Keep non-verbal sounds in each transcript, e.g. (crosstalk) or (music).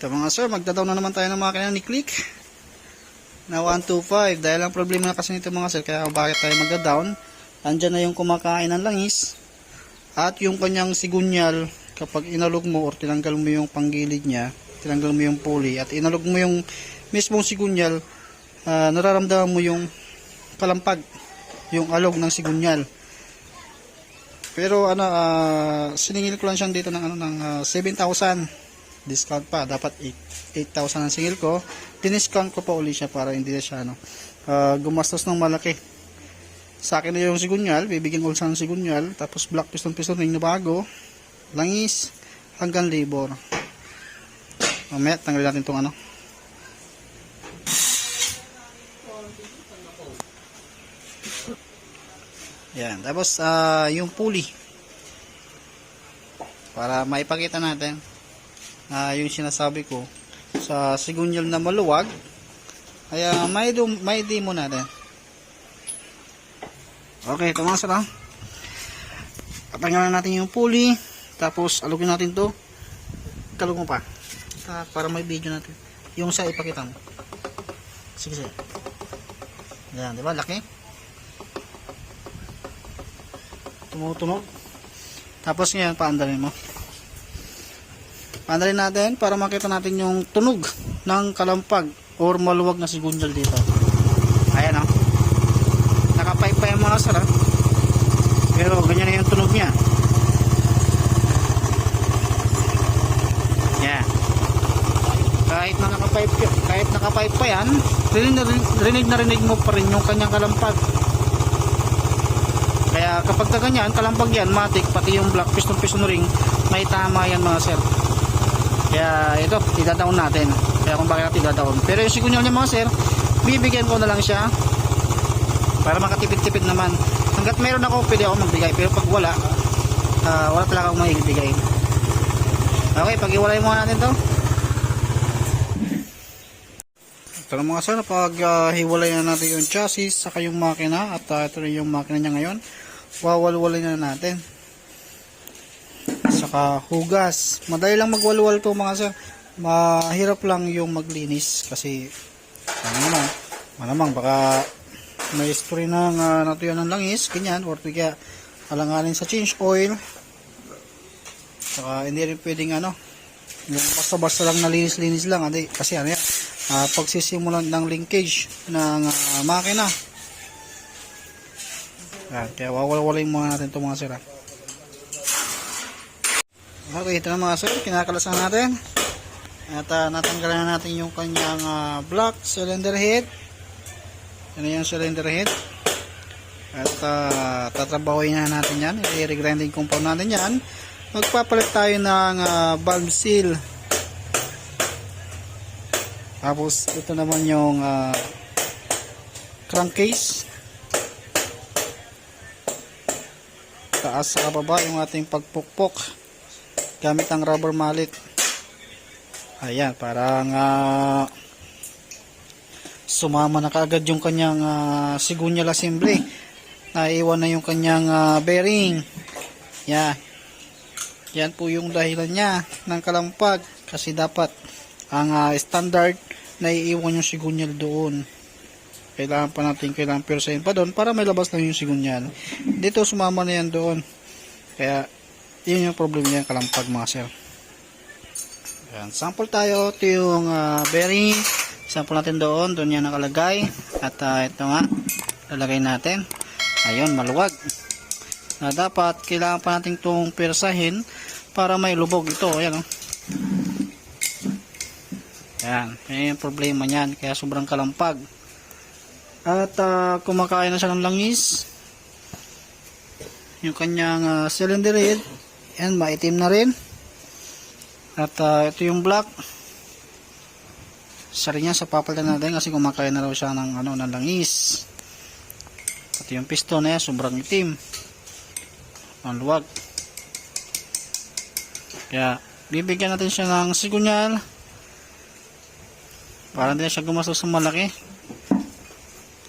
Ito mga sir, magdadaw na naman tayo ng makina ni Click. Na 125 dahil ang problema na kasi nito mga sir kaya bakit tayo magda-down? Andyan na yung kumakain ng langis. At yung kanyang sigunyal kapag inalog mo or tinanggal mo yung panggilid niya tinanggal mo yung pulley at inalog mo yung mismong sigunyal ah, nararamdaman mo yung kalampag yung alog ng sigunyal. Pero ano ah, siningil ko lang siyang dito ng ano ng ah, 7,000 discount pa. Dapat 8 8,000 ang singil ko. Diniscount ko pa uli siya para hindi na siya ano ah, gumastos ng malaki. Sa akin na yung sigunyal bibigyan ko siya ng sigunyal tapos black piston piston ring na bago langis hanggang labor. Mamaya tanggalin natin itong ano. Yan tapos ah, yung pulley. Para maipakita natin ah yung sinasabi ko sa sigunyal na maluwag ay ah, may, dum, may demo natin okay ito mga sila patanggalan natin yung pulley tapos alugin natin to. Kalug mo pa. Ah, para may video natin. Yung sa ipakita mo. Sige sige yan di ba? Laki. Tumutunog. Tapos ngayon paandalin mo paandalin natin para makita natin yung tunog ng kalampag or maluwag na sigunyal dito. Ayan o nakapipe pa yung mga sara pero ganyan na yung tunog niya. Yan kahit na nakapipe kahit nakapipe yan rinig na rinig, rinig na rinig mo pa rin yung kanyang kalampag. Kaya kapag ka ganyan kalampag yan matik pati yung black piston piston ring may tama yan mga sir kaya ito idadaon natin. Kaya kung bakit natin idadaon pero yung sigunyal niya mga sir bibigyan ko na lang siya para makatipid-tipid naman. Hanggat meron ako pwede ako magbigay. Pero pag wala ah, wala talaga akong maibigay. Okay pag iwalay muna natin to. Ito na mga sir pag ah, hiwalay na natin yung chassis saka yung makina at ah, ito yung makina niya ngayon. Wawalwalay na natin saka hugas madali lang magwalwal to mga sir. Mahirap lang yung maglinis kasi ano naman malamang baka may story ng uh, natuyan ng langis ganyan or kaya alanganin sa change oil. Saka hindi rin pwedeng ano yung basta-basta lang nalinis-linis lang hindi, kasi ano yan ah, pagsisimulan ng linkage ng ah, makina. Yan, kaya wawalwalin muna natin itong mga sira Okay, ito na mga sir, kinakalasan natin. At uh, natanggalan na natin yung kanyang ah, block cylinder head. Na yung cylinder head. At uh, tatrabahoy na natin yan. I-regrinding compound natin yan. Magpapalit tayo ng ah, valve seal. Tapos ito naman yung ah, crankcase. Taas sa baba yung ating pagpukpok gamit ang rubber mallet. Ayan parang ah, sumama na kaagad yung kanyang uh, sigunyal assembly naiwan na yung kanyang ah, bearing. Yan. Yan po yung dahilan niya ng kalampag kasi dapat ang ah, standard na iiwan yung sigunyal doon. Kailangan pa natin kailangan persahin pa doon para may labas lang yung sigunyal dito sumama na yan doon. Kaya yun yung problem niya kalampag mga sir. Ayan, sample tayo. Ito yung ah, bearing sample natin doon doon yan nakalagay. At ah, ito nga lalagay natin. Ayun maluwag. Na dapat kailangan pa natin itong persahin para may lubog ito. Ayan oh. Ayan, yan yung problema niyan kaya sobrang kalampag. At ah, kumakain na siya ng langis. Yung kanyang ah, cylinder head yan maitim na rin. At ah, ito yung black. Isa rin yan sa papalitan natin kasi kumakain na raw siya ng, ano, ng langis. At yung piston na sobrang itim. Ang luwag. Kaya bibigyan natin siya ng sigunyal. Para hindi na siya gumastos sa malaki.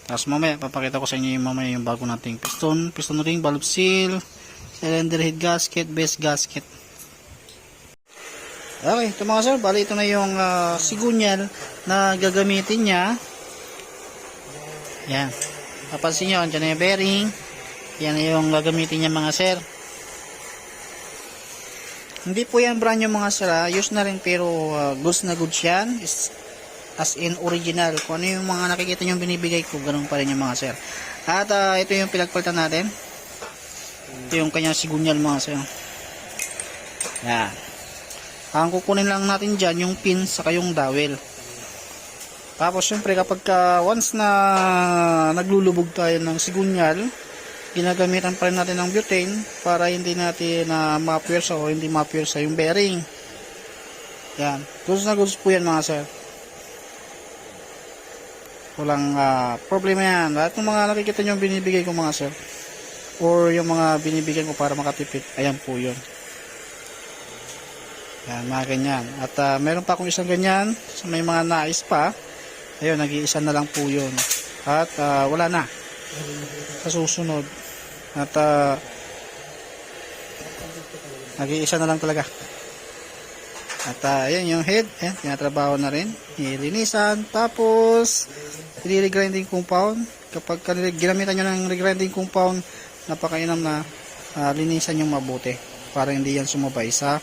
Tapos mamaya papakita ko sa inyo yung mamaya yung bago nating piston. Piston ring valve seal cylinder head gasket base gasket Okay, ito mga sir, bali ito na yung ah, sigunyal na gagamitin niya. Yan. Napansin nyo, andyan na yung bearing. Yan na yung gagamitin niya mga sir. Hindi po yan brand yung mga sir. ah. Use na rin pero ah, goods na goods yan. Is, as in original. Kung ano yung mga nakikita nyo binibigay ko, ganun pa rin yung mga sir. At ah, ito yung pinagpalitan natin. Ito yung kanyang sigunyal mga sir. Yan. Ang kukunin lang natin dyan, yung pin saka yung dowel. Tapos syempre kapag ka, once na naglulubog tayo ng sigunyal, ginagamitan pa rin natin ng butane para hindi natin na ma-pierce o hindi ma-pierce yung bearing. Yan. Goods na goods po yan mga sir. Walang ah, problema yan. Lahat ng mga nakikita nyo binibigay ko mga sir or yung mga binibigyan ko para makatipid, ayan po yun. Yan, mga ganyan. At ah, meron pa akong isang ganyan sa may mga nais pa. Ayun, nag-iisa na lang po yun. At ah, wala na. Sa susunod. At ah, nag-iisa na lang talaga. At uh, ayan yung head, ayan, tinatrabaho na rin. Nilinisan, tapos i-regrinding compound. Kapag ka- ginamitan nyo ng regrinding compound, napakainam na ah, linisan yung mabuti para hindi yan sumabay sa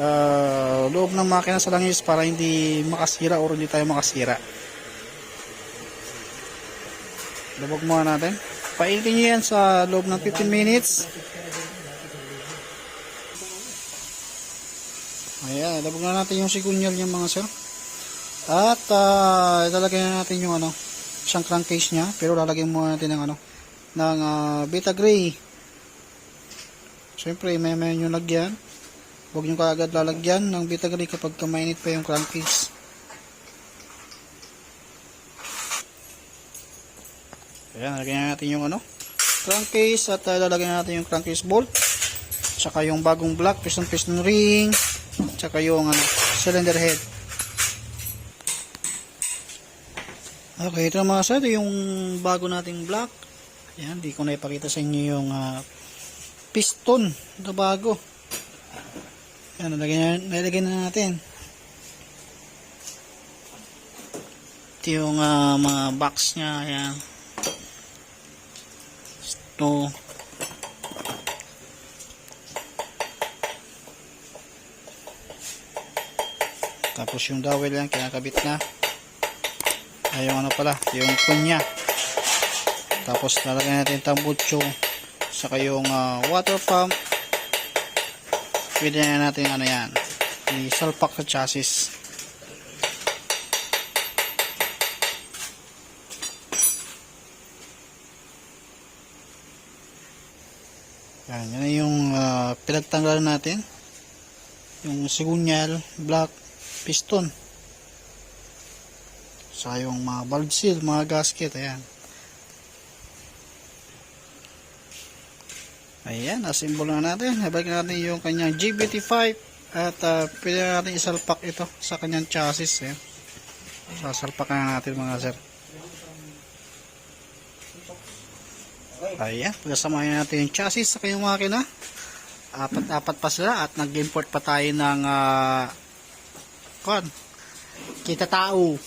ah, loob ng makina sa langis para hindi makasira or hindi tayo makasira. Lubog muna natin. Painitin nyo yan sa loob ng 15 minutes. Ayan, labog na natin yung sigunyal niya mga sir. At uh, ilalagay na natin yung ano, isang crankcase niya. Pero lalagyan muna natin ng ano, ng ah, Beta Gray. Siyempre, may may yung lagyan. Huwag nyo kaagad lalagyan ng Beta Gray kapag kamainit pa yung crankcase. Ayan, lalagyan na natin yung ano, crankcase at uh, lalagyan natin yung crankcase bolt. Tsaka yung bagong block, piston piston ring, tsaka yung ano, cylinder head. Okay, ito mga sir, yung bago nating block. Ayan, di ko na ipakita sa inyo yung ah, piston na bago. Ayan, nalagyan, na natin. Ito yung ah, mga box niya. Ayan. Ito. Tapos yung dowel yan, kinakabit na. Ay, yung ano pala, yung kunya. Tapos lalagyan natin tambucho. Saka yung ah, water pump. Pwede na natin ano yan. I-salpak sa chassis. Yan, yan yung ah, pinagtanggalan natin. Yung sigunyal, black, piston. Sa yung mga valve seal, mga gasket, ayan. Ayan, assemble na natin. Ibalik natin yung kanyang GBT5 at uh, pwede na natin isalpak ito sa kanyang chassis. Ayan. Sasalpak na natin mga sir. Ayan, pagkasamahin natin yung chassis sa kanyang makina. Apat-apat pa sila at nag-import pa tayo ng uh, kon, kita tao.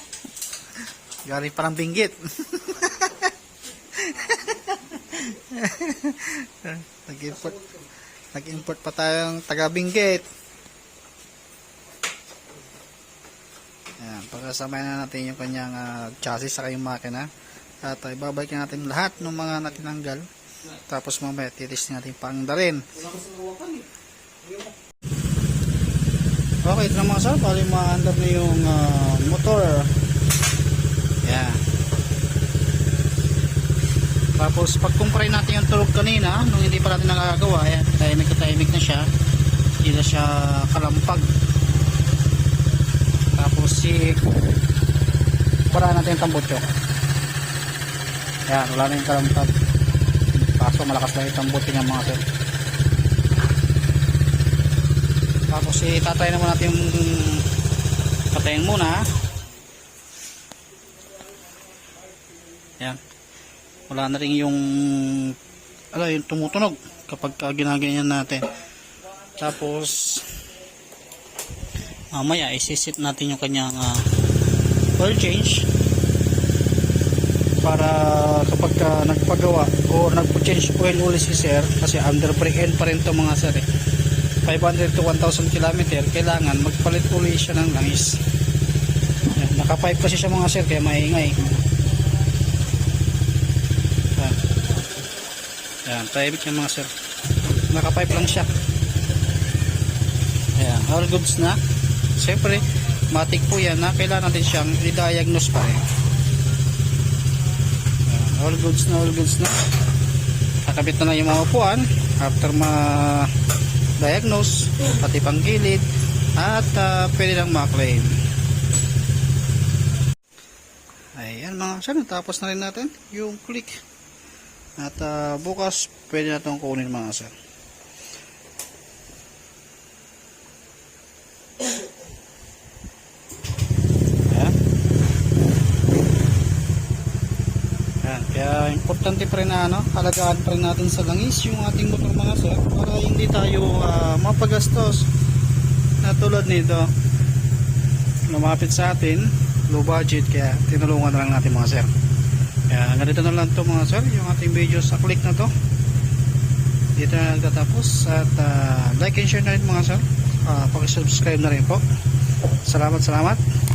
(laughs) Galing parang binggit. (laughs) (laughs) nag-import nag-import pa tayong taga Benguet. Ayan, pagkasamahin na natin yung kanyang ah, chassis sa kanyang makina. At uh, ibabalik na natin lahat ng mga natinanggal. Tapos mamaya titis natin pang rin. Okay, ito na mga sir. Bali maandar na yung ah, motor. Yan. Tapos pag kumpare natin yung tulog kanina, nung hindi pa natin nakagawa, ayan, tahimik na tahimik na siya. Hindi na siya kalampag. Tapos si para natin yung tambutso. Ayan, wala na yung kalampag. Kaso malakas na yung tambutso niya mga sir. Tapos itatry naman natin yung patayin muna. Yan. Wala na rin yung ala yung tumutunog kapag ka ginaganyan natin. Tapos mamaya isisit natin yung kanyang ah, oil change para kapag ka nagpagawa o nagpo-change oil ulit si sir kasi under pre-end pa rin to mga sir eh. 500 to 1,000 km kailangan magpalit ulit siya ng langis Yan, naka-pipe kasi siya mga sir kaya maingay yan private yan mga sir. Naka-pipe lang siya. Yan all goods na. Siyempre matik po yan na kailangan natin siyang i-diagnose pa rin. All goods na all goods na. Nakabit na na yung mga upuan after ma diagnose pati pang gilid at ah, pwede lang ma-claim. Ayan mga sir tapos na rin natin yung click at ah, bukas pwede na itong kunin mga sir. Ayan. Yan, kaya importante pa rin na ano, halagaan pa rin natin sa langis yung ating motor mga sir para hindi tayo ah, mapagastos na tulad nito. Lumapit sa atin low budget kaya tinulungan na lang natin mga sir kaya ganito na lang to mga sir yung ating video sa click na to. Dito na nagtatapos at ah, like and share na rin mga sir. Uh, pakisubscribe na rin po. Salamat salamat